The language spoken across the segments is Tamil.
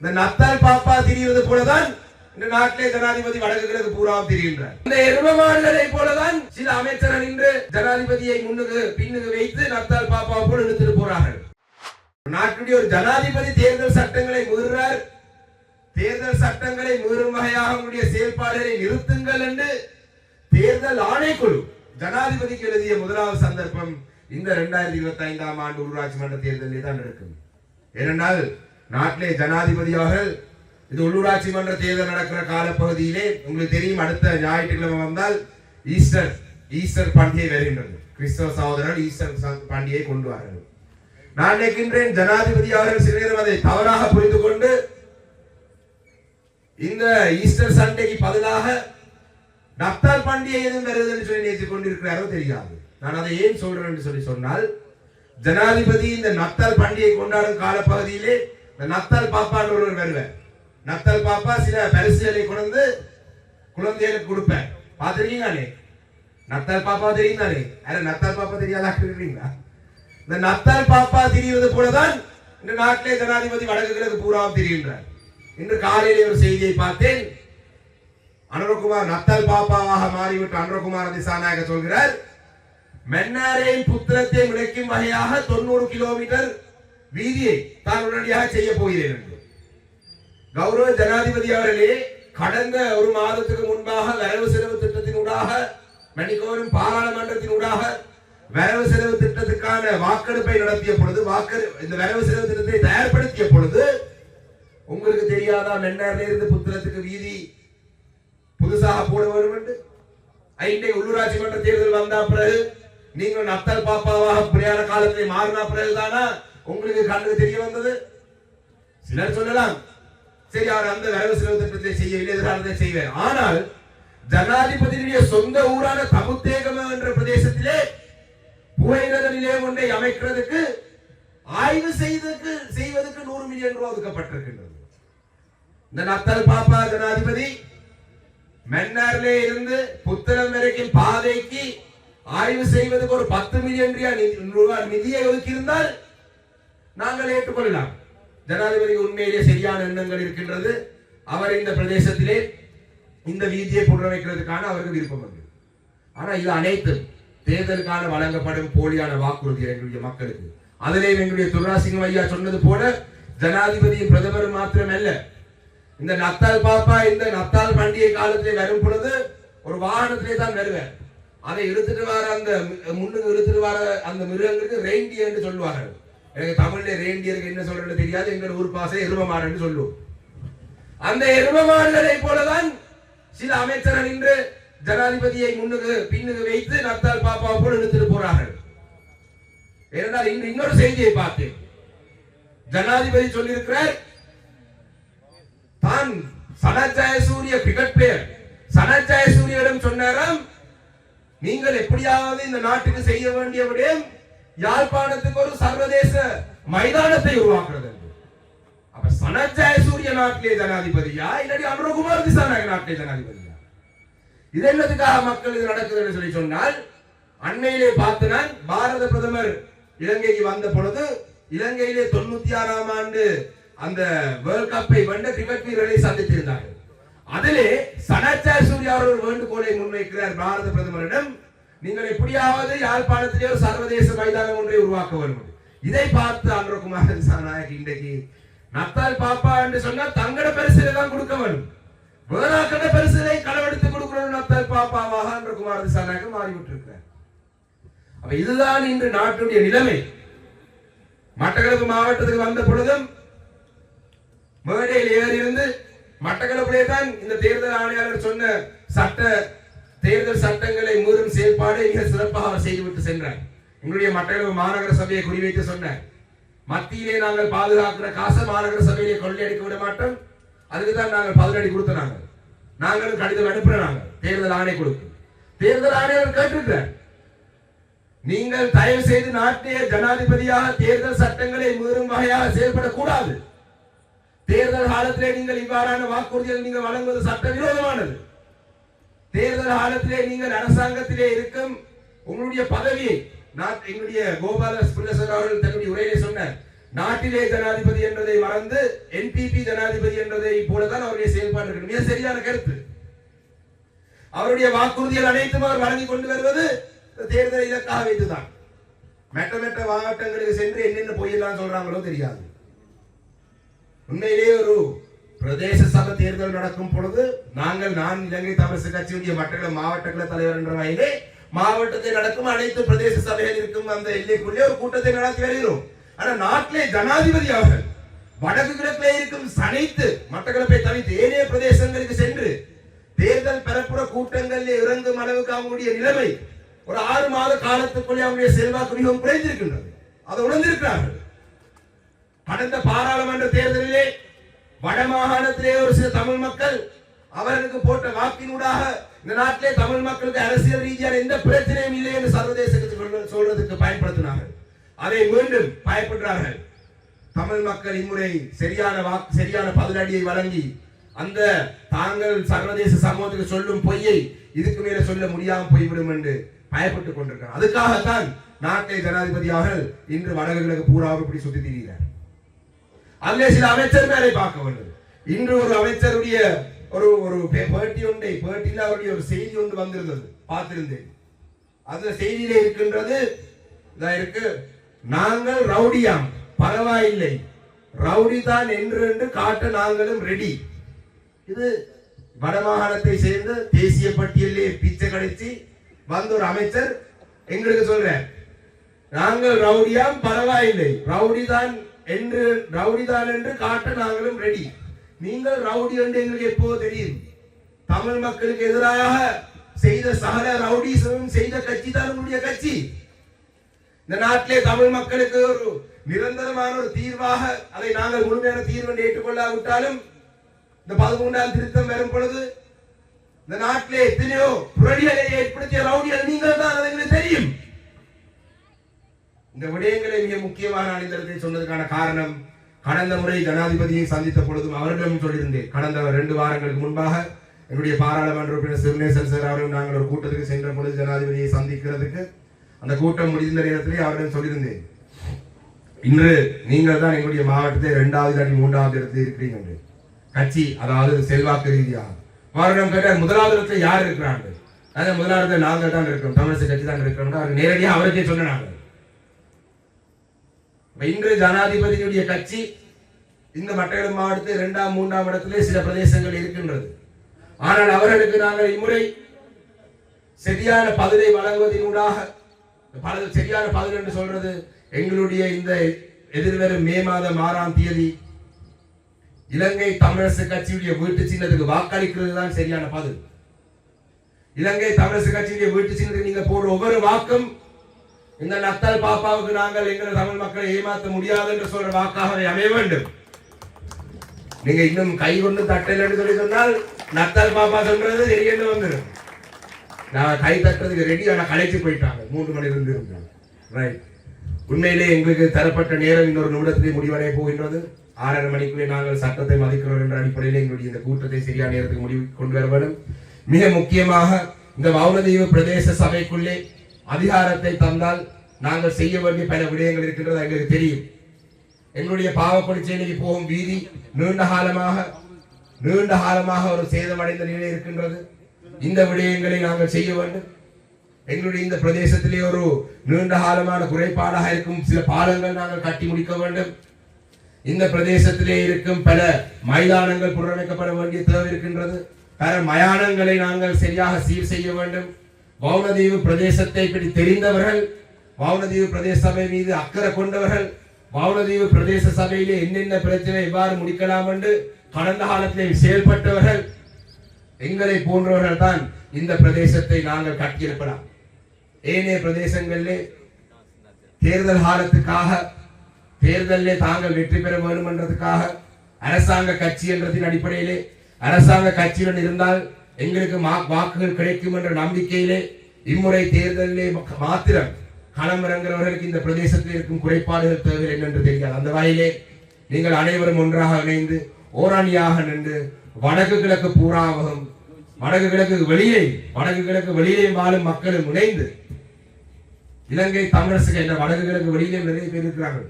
இந்த நத்தால் பாப்பா திரிகிறது போலதான் இந்த நாட்டிலே ஜனாதிபதி வழங்குகிறது கிழக்கு பூராவும் திரிகின்றார் இந்த எருமமாடுகளை போலதான் சில அமைச்சர்கள் நின்று ஜனாதிபதியை முன்னுக்கு பின்னுக்கு வைத்து நத்தால் பாப்பா போல இழுத்துட்டு போறார்கள். நாட்டுடைய ஒரு ஜனாதிபதி தேர்தல் சட்டங்களை மீறுறார். தேர்தல் சட்டங்களை மீறும் வகையாக உங்களுடைய செயல்பாடுகளை நிறுத்துங்கள் என்று தேர்தல் ஆணைக்குழு ஜனாதிபதிக்கு எழுதிய முதலாவது சந்தர்ப்பம் இந்த இரண்டாயிரத்தி இருபத்தி ஐந்தாம் ஆண்டு ஊராட்சி மன்ற தேர்தலில் தான் நடக்கும். ஏனென்றால் நாட்டிலே ஜனாதிபதியாக இது உள்ளூராட்சி மன்ற தேர்தல் நடக்கிற காலப்பகுதியிலே உங்களுக்கு தெரியும் அடுத்த ஞாயிற்றுக்கிழமை வந்தால் ஈஸ்டர் ஈஸ்டர் பண்டிகை வருகின்றது. கிறிஸ்தவ சகோதரர்கள் ஈஸ்டர் ச- பண்டிகையை கொண்டு வார்கள் நான் நினைக்கின்றேன் ஜனாதிபதி அவர்கள் சில நேரம் அதை தவறாக புரிந்து கொண்டு இந்த ஈஸ்டர் சண்டைக்கு பதிலாக நப்தால் பண்டிகை எதுவும் வருதுன்னு சொல்லி நினைத்துக் கொண்டிருக்கிறாரோ தெரியாது. நான் அதை ஏன் சொல்றேன் என்று சொல்லி சொன்னால் ஜனாதிபதி இந்த நப்தால் பண்டிகை கொண்டாடும் காலப்பகுதியிலே நத்தல் பாப்பான்னு ஒருவர் வருவேன் நத்தல் பாப்பா சில பரிசுகளை கொண்டு குழந்தைகளுக்கு கொடுப்பேன் பார்த்துருக்கீங்களே நத்தல் பாப்பா தெரியுங்களே தானே நத்தல் பாப்பா தெரியாதா? இருக்கிறீங்களா இந்த நத்தல் பாப்பா திரிவது போலதான் இந்த நாட்டிலே ஜனாதிபதி வடக்கு கிழக்கு பூராவும் தெரிகின்றார். இன்று காலையிலே ஒரு செய்தியை பார்த்தேன். அனுரகுமார் நத்தல் பாப்பாவாக மாறிவிட்ட அனுரகுமார் திசாநாயக சொல்கிறார் மன்னாரையும் புத்திரத்தை விளைக்கும் வகையாக தொண்ணூறு கிலோமீட்டர் வீதியை தான் உடனடியாக செய்ய போகிறேன் என்று. கௌரவ ஜனாதிபதி அவர்களே கடந்த ஒரு மாதத்துக்கு முன்பாக வரவு செலவு திட்டத்தினூடாக மணிக்கோரும் பாராளுமன்றத்தினூடாக வரவு செலவு திட்டத்துக்கான வாக்கெடுப்பை நடத்திய பொழுது வாக்கு இந்த வரவு செலவு திட்டத்தை தயார்படுத்திய பொழுது உங்களுக்கு தெரியாதா மென்னார்ல இருந்து புத்திரத்துக்கு வீதி புதுசாக போட வேண்டும் என்று? ஐந்தை உள்ளூராட்சி மன்ற தேர்தல் வந்த பிறகு நீங்கள் நத்தல் பாப்பாவாக பிரயாண காலத்தை மாறினா பிறகுதானா? உங்களுக்கு கண்ணுக்கு தெரிய வந்தது? சிலர் சொல்லலாம் சரி அவர் அந்த வரவு செலவு திட்டத்தை செய்யவில்லை எதிர்காலத்தை செய்வார் ஆனால் ஜனாதிபதியுடைய சொந்த ஊரான தமுத்தேகம் என்ற பிரதேசத்திலே புகையிரத நிலையம் ஒன்றை அமைக்கிறதுக்கு ஆய்வு செய்ததுக்கு செய்வதற்கு நூறு மில்லியன் ரூபாய் ஒதுக்கப்பட்டிருக்கின்றது. இந்த நத்தல் பாப்பா ஜனாதிபதி மென்னாரிலே இருந்து புத்தளம் வரைக்கும் பாதைக்கு ஆய்வு செய்வதற்கு ஒரு பத்து மில்லியன் ரூபாய் நிதியை ஒதுக்கியிருந்தால் நாங்கள் ஏற்றுக்கொள்ளலாம். ஜனாதிபதிக்கு உண்மையிலே சரியான எண்ணங்கள் இருக்கின்றது. அவர் இந்த பிரதேசத்திலே இந்த வீதியை புனரமைக்கிறதுக்கான அவருக்கு விருப்பம் வந்து ஆனால் இது அனைத்து தேர்தலுக்கான வழங்கப்படும் போலியான வாக்குறுதி எங்களுடைய மக்களுக்கு. அதிலே எங்களுடைய துர்ராசிங்கம் ஐயா சொன்னது போல ஜனாதிபதியும் பிரதமரும் மாத்திரமல்ல. இந்த நத்தால் பாப்பா இந்த நத்தால் பண்டிகை காலத்திலே வரும் பொழுது ஒரு வாகனத்திலே தான் வருவார். அதை இழுத்துட்டு வர அந்த முன்னுக்கு இழுத்துட்டு வர அந்த மிருகங்களுக்கு ரெயின்டியர் என்று சொல்லுவார்கள். எனக்கு தமிழ்ல ரேண்டியருக்கு என்ன சொல்றது தெரியாது எங்கள் ஊர் பாசை எருமமாடு சொல்லுவோம். அந்த எருமமாடுகளை போலதான் சில அமைச்சர்கள் இன்று ஜனாதிபதியை முன்னுக்கு பின்னுக்கு வைத்து நத்தால் பாப்பா போல இழுத்துட்டு போறார்கள். ஏனென்றால் இன்று இன்னொரு செய்தியை பார்த்தேன். ஜனாதிபதி சொல்லியிருக்கிறார் தான் சனஜய சூரிய கிரிக்கெட் பிளேயர் சனஜய சூரியனிடம் சொன்னாராம் நீங்கள் எப்படியாவது இந்த நாட்டுக்கு செய்ய வேண்டிய விடயம் யாழ்ப்பாணத்துக்கு ஒரு சர்வதேச மைதானத்தை உருவாக்குறது அப்ப சனஜாய சூரிய நாட்டிலே ஜனாதிபதியா இல்லாட்டி அனுரகுமார் திசாநாயக நாட்டிலே ஜனாதிபதியா? இது என்னதுக்காக மக்கள் இது நடக்குதுன்னு சொல்லி சொன்னால் அன்னையிலே பார்த்து நான் பாரத பிரதமர் இலங்கைக்கு வந்த பொழுது இலங்கையிலே தொண்ணூத்தி ஆறாம் ஆண்டு அந்த வேர்ல்ட் கப்பை வென்ற கிரிக்கெட் வீரர்களை சந்தித்திருந்தார்கள். அதிலே சனச்சா சூர்யா அவர்கள் வேண்டுகோளை முன்வைக்கிறார் பாரத பிரதமரிடம். நீங்கள் எப்படியாவது யாழ்ப்பாணத்திலே ஒரு சர்வதேச மைதானம் ஒன்றை உருவாக்க வேண்டும். இதை பார்த்து அனுரகுமார் சாநாயக் இன்றைக்கு நத்தால் பாப்பா என்று சொன்னால் தங்கட பரிசிலை தான் கொடுக்க வேண்டும். வேறாக்கட பரிசிலை களவெடுத்து கொடுக்கணும் நத்தால் பாப்பாவாக அனுரகுமார் திசாநாயக் மாறிவிட்டிருக்கிறார். அப்ப இதுதான் இன்று நாட்டுடைய நிலைமை. மட்டக்களப்பு மாவட்டத்துக்கு வந்த பொழுதும் மேடையில் ஏறி இருந்து மட்டக்களப்பிலே தான் இந்த தேர்தல் ஆணையாளர் சொன்ன சட்ட தேர்தல் சட்டங்களை மீறும் செயல்பாடு மிக சிறப்பாக அவர் செய்துவிட்டு சென்றார். எங்களுடைய மட்டக்களப்பு மாநகர சபையை குறிவைத்து சொன்னார். மத்தியிலே நாங்கள் பாதுகாக்கிற காசை மாநகர சபையிலே கொள்ளையடிக்க விட மாட்டோம். அதுக்கு தான் நாங்கள் பதிலடி கொடுத்த நாங்கள். நாங்களும் கடிதம் அனுப்புற நாங்கள். தேர்தல் ஆணை கொடுக்கும் தேர்தல் ஆணையர் கேட்டிருக்கிறார். நீங்கள் தயவு செய்து நாட்டிய ஜனாதிபதியாக தேர்தல் சட்டங்களை மீறும் வகையாக செயல்படக்கூடாது. தேர்தல் காலத்திலே நீங்கள் இவ்வாறான வாக்குறுதிகள் நீங்கள் வழங்குவது சட்டவிரோதமானது. தேர்தல் காலத்திலே நீங்கள் அரசாங்கத்திலே இருக்கும் உங்களுடைய பதவியை நான் எங்களுடைய கோபால பிள்ளசர் அவர்கள் தன்னுடைய உரையிலே சொன்னார். நாட்டிலே ஜனாதிபதி என்பதை மறந்து என்பிபி ஜனாதிபதி என்பதை போலதான் அவருடைய செயல்பாடு இருக்கு. மிக சரியான கருத்து. அவருடைய வாக்குறுதிகள் அனைத்தும் அவர் வழங்கி கொண்டு வருவது தேர்தலை இலக்காக வைத்துதான். மெட்ட மெட்ட மாவட்டங்களுக்கு சென்று என்னென்ன பொய்யெல்லாம் சொல்றாங்களோ தெரியாது. உண்மையிலேயே ஒரு பிரதேச சபை தேர்தல் நடக்கும் பொழுது நாங்கள் நான் இலங்கை தமிழக கட்சியுடைய மட்டக்கள மாவட்டங்கள தலைவர் என்ற வகையிலே மாவட்டத்தில் நடக்கும் அனைத்து பிரதேச சபையில் இருக்கும் அந்த எல்லைக்குள்ளே ஒரு கூட்டத்தை நடத்தி வருகிறோம். ஆனா நாட்டிலே ஜனாதிபதி அவர்கள் வடக்கு கிழக்கிலே இருக்கும் சனைத்து மட்டக்களப்பை தவிர்த்து ஏனைய பிரதேசங்களுக்கு சென்று தேர்தல் பெறப்புற கூட்டங்களில் இறங்கும் அளவுக்கு அவங்களுடைய நிலைமை ஒரு ஆறு மாத காலத்துக்குள்ளே அவங்களுடைய செல்வாக்கு மிகவும் குறைந்திருக்கின்றது. அதை உணர்ந்திருக்கிறார்கள். கடந்த பாராளுமன்ற தேர்தலிலே வடமாகாணத்திலே ஒரு சில தமிழ் மக்கள் அவர்களுக்கு போட்ட வாக்கினூடாக இந்த நாட்டிலே தமிழ் மக்களுக்கு அரசியல் ரீதியான எந்த பிரச்சனையும் இல்லை என்று சர்வதேசத்துக்கு சொல்ல- சொல்றதுக்கு பயன்படுத்தினார்கள். அதை மீண்டும் பயப்படுறார்கள் தமிழ் மக்கள் இம்முறை சரியான வாக்கு சரியான பதிலடியை வழங்கி அந்த தாங்கள் சர்வதேச சமூகத்துக்கு சொல்லும் பொய்யை இதுக்கு மேல சொல்ல முடியாமல் போய்விடும் என்று பயப்பட்டுக் கொண்டிருக்கிறார். அதுக்காகத்தான் நாட்டை ஜனாதிபதியாக இன்று வடகிழக்கு பூராவும் இப்படி சுத்தி திரிகிறார். அங்கே சில அமைச்சர் மேலே பார்க்க வேண்டும். இன்று ஒரு அமைச்சருடைய ஒரு ஒரு பேட்டி ஒன்றை பேட்டியில் அவருடைய ஒரு செய்தி ஒன்று வந்திருந்தது பார்த்திருந்தேன். அந்த செய்தியிலே இருக்கின்றது இதா இருக்கு நாங்கள் ரவுடியாம் பரவாயில்லை. ரவுடி தான் என்று என்று காட்ட நாங்களும் ரெடி இது வடமாகாணத்தை சேர்ந்த தேசிய பட்டியலிலே பிச்சை கடிச்சு வந்த ஒரு அமைச்சர் எங்களுக்கு சொல்ற நாங்கள் ரவுடியாம் பரவாயில்லை. ரவுடி தான் என்று ரவுடிதான் என்று காட்ட நாங்களும் ரெடி நீங்கள் ரவுடி என்று எங்களுக்கு எப்போ தெரியும். தமிழ் மக்களுக்கு எதிராக செய்த சகல ரவுடிசமும் செய்த கட்சி தான் உங்களுடைய கட்சி. இந்த நாட்டிலே தமிழ் மக்களுக்கு ஒரு நிரந்தரமான ஒரு தீர்வாக அதை நாங்கள் முழுமையான தீர்வு என்று ஏற்றுக்கொள்ளாவிட்டாலும் இந்த பதிமூன்றாம் திருத்தம் வரும் பொழுது இந்த நாட்டிலே எத்தனையோ புரடிகளை ஏற்படுத்திய ரவுடிகள் நீங்கள் தான் அது எங்களுக்கு தெரியும். இந்த விடயங்களை மிக முக்கியமான அணிந்தரத்தை சொன்னதுக்கான காரணம் கடந்த முறை ஜனாதிபதியை சந்தித்த பொழுதும் அவர்களிடம் சொல்லியிருந்தேன். கடந்த ரெண்டு வாரங்களுக்கு முன்பாக என்னுடைய பாராளுமன்ற உறுப்பினர் சிறுநேசன் சார் அவரும் நாங்கள் ஒரு கூட்டத்துக்கு சென்ற பொழுது ஜனாதிபதியை சந்திக்கிறதுக்கு அந்த கூட்டம் முடிந்த நேரத்திலே அவரிடம் சொல்லியிருந்தேன். இன்று நீங்கள் தான் எங்களுடைய மாவட்டத்தை இரண்டாவது அடி மூன்றாவது இடத்தில் இருக்கிறீங்க என்று. கட்சி அதாவது செல்வாக்கு ரீதியாக. அவரிடம் கேட்டால் முதலாவது இடத்துல யார் இருக்கிறாங்க அதாவது முதலாவது நாங்கள் தான் இருக்கிறோம் தமிழிசை கட்சி தான் இருக்கிறோம் அவர் நேரடியாக அவருக்கே சொன்னாங்க இன்று ஜனாதிபதியுடைய கட்சி இந்த மட்டக்களப்பு மாவட்டத்தில் இரண்டாம் மூன்றாம் இடத்திலே சில பிரதேசங்கள் இருக்கின்றது. ஆனால் அவர்களுக்கு நாங்கள் இம்முறை சரியான பதிலை வழங்குவதனூடாக சரியான பதில் என்று சொல்றது எங்களுடைய இந்த எதிர்வரும் மே மாதம் ஆறாம் தேதி இலங்கை தமிழரசு கட்சியுடைய வீட்டு சின்னத்துக்கு வாக்களிக்கிறது தான் சரியான பதில். இலங்கை தமிழரசு கட்சியுடைய வீட்டு சின்னத்துக்கு நீங்க போடுற ஒவ்வொரு வாக்கும் இந்த நத்தல் பாப்பாவுக்கு நாங்கள் எங்கள் தமிழ் மக்களை ஏமாற்ற முடியாது என்று சொல்ற வாக்காகவே அமைய வேண்டும். நீங்க இன்னும் கை கொண்டு தட்டல் என்று சொல்லி சொன்னால் நத்தல் பாப்பா சொல்றது தெரியன்னு வந்துடும். நான் கை தட்டுறதுக்கு ரெடி ஆனால் கலைச்சு போயிட்டாங்க. மூன்று மணி இருந்து இருந்தாங்க ரைட் உண்மையிலே எங்களுக்கு தரப்பட்ட நேரம் இன்னொரு நிமிடத்திலே முடிவடைய போகின்றது. ஆறரை மணிக்குள்ளே நாங்கள் சட்டத்தை மதிக்கிறோம் என்ற அடிப்படையில் எங்களுடைய இந்த கூட்டத்தை சரியான நேரத்துக்கு முடிவு கொண்டு வர வேண்டும். மிக முக்கியமாக இந்த வவுனதீவு பிரதேச சபைக்குள்ளே அதிகாரத்தை தந்தால் நாங்கள் செய்ய வேண்டிய பல விடயங்கள் இருக்கின்றது எங்களுக்கு தெரியும். எங்களுடைய பாவப்படிச்சேனைக்கு போகும் வீதி நீண்ட காலமாக நீண்ட காலமாக ஒரு சேதமடைந்த நிலை இருக்கின்றது. இந்த விடயங்களை நாங்கள் செய்ய வேண்டும். எங்களுடைய இந்த பிரதேசத்திலே ஒரு நீண்ட காலமான குறைபாடாக இருக்கும் சில பாலங்கள் நாங்கள் கட்டி முடிக்க வேண்டும். இந்த பிரதேசத்திலே இருக்கும் பல மைதானங்கள் புனரமைக்கப்பட வேண்டிய தேவை இருக்கின்றது. பல மயானங்களை நாங்கள் சரியாக சீர் செய்ய வேண்டும். வவுனதீவு பிரதேசத்தை பற்றி தெரிந்தவர்கள் வவுனதீவு பிரதேச சபை மீது அக்கறை கொண்டவர்கள் வவுனதீவு பிரதேச சபையிலே என்னென்ன பிரச்சனை எவ்வாறு முடிக்கலாம் என்று கடந்த காலத்திலே செயல்பட்டவர்கள் எங்களை போன்றவர்கள் தான் இந்த பிரதேசத்தை நாங்கள் கட்டியிருக்கலாம். ஏனைய பிரதேசங்களிலே தேர்தல் காலத்துக்காக தேர்தலிலே தாங்கள் வெற்றி பெற வேண்டும் என்றதுக்காக அரசாங்க கட்சி என்றதின் அடிப்படையிலே அரசாங்க கட்சியுடன் இருந்தால் எங்களுக்கு மா- வாக்குகள் கிடைக்கும் என்ற நம்பிக்கையிலே இம்முறை தேர்தலிலே மாத்திரம் மாத்திரம் களமிறங்குறவர்களுக்கு இந்த பிரதேசத்தில் இருக்கும் குறைபாடுகள் தேவை என்னென்று தெரியாது. அந்த வகையிலே நீங்கள் அனைவரும் ஒன்றாக இணைந்து ஓராணியாக நின்று வடக்கு கிழக்கு பூராவும் வடக்கு கிழக்கு வெளியே வடக்கு கிழக்கு வெளியே வாழும் மக்களும் இணைந்து இலங்கை தமிழரசுக்கு என்ற வடக்கு கிழக்கு வெளியிலே நிறைய பேர் இருக்கிறார்கள்.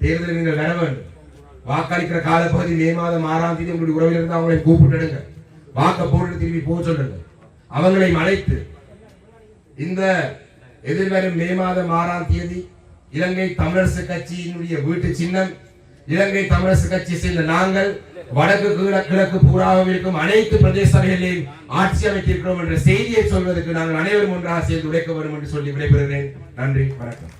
தேர்தலில் நீங்கள் வர வேண்டும். வாக்களிக்கிற காலப்பகுதி மே மாதம் ஆறாம் தேதி உங்களுடைய உறவில் இருந்து அவங்களை கூப்பிட்டுடுங்க வாக்க போட்டு திரும்பி போக சொல்லுங்க அவங்களை அழைத்து இந்த எதிர்வரும் மே மாதம் ஆறாம் தேதி இலங்கை தமிழரசு கட்சியினுடைய வீட்டு சின்னம் இலங்கை தமிழரசு கட்சி சேர்ந்த நாங்கள் வடக்கு கிழ- கிழக்கு பூராவும் இருக்கும் அனைத்து பிரதேச சபைகளையும் ஆட்சி அமைத்திருக்கிறோம் என்ற செய்தியை சொல்வதற்கு நாங்கள் அனைவரும் ஒன்றாக சேர்ந்து உழைக்க வேண்டும் என்று சொல்லி விடைபெறுகிறேன். நன்றி வணக்கம்.